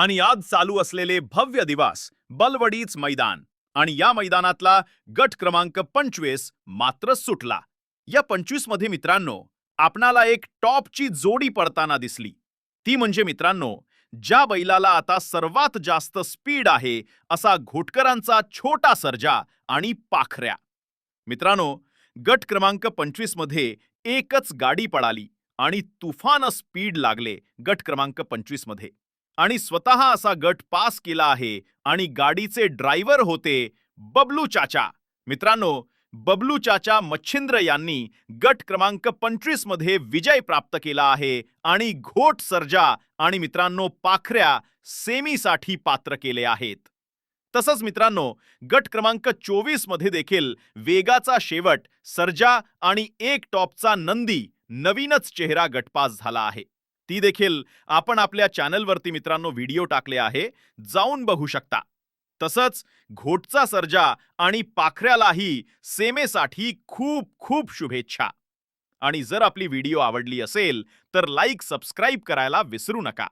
आणि आज चालू असलेले भव्य दिवस बलवडीच मैदान. आणि या मैदानातला गट क्रमांक पंचवीस मात्र सुटला. या पंचवीसमध्ये मित्रांनो आपणाला एक टॉपची जोडी पडताना दिसली. ती म्हणजे मित्रांनो ज्या बैलाला आता सर्वात जास्त स्पीड आहे असा घोटकरांचा छोटा सर्जा आणि पाखऱ्या. मित्रांनो गट क्रमांक पंचवीसमध्ये एकच गाडी पळाली आणि तुफान स्पीड लागले गट क्रमांक पंचवीसमध्ये. आणि स्वतः असा गट पास केला आहे आणि गाडीचे ड्रायव्हर होते बबलू चाचा. मित्रांनो बबलू चाचा मच्छिंद्र यांनी गट क्रमांक पंचवीसमध्ये विजय प्राप्त केला आहे आणि घोट सर्जा आणि मित्रांनो पाखऱ्या सेमीसाठी पात्र केले आहेत. तसंच मित्रांनो गट क्रमांक चोवीसमध्ये देखील वेगाचा शेवट सर्जा आणि एक टॉपचा नंदी नवीनच चेहरा गटपास झाला आहे. ती देखील आपण आपल्या चॅनलवरती मित्रांनो व्हिडिओ टाकले आहे. जाऊन बघू शकता. तसंच घोटचा सर्जा आणि पाखऱ्यालाही सेमेसाठी खूप खूप शुभेच्छा. आणि जर आपली व्हिडिओ आवडली असेल तर लाईक सबस्क्राईब करायला विसरू नका.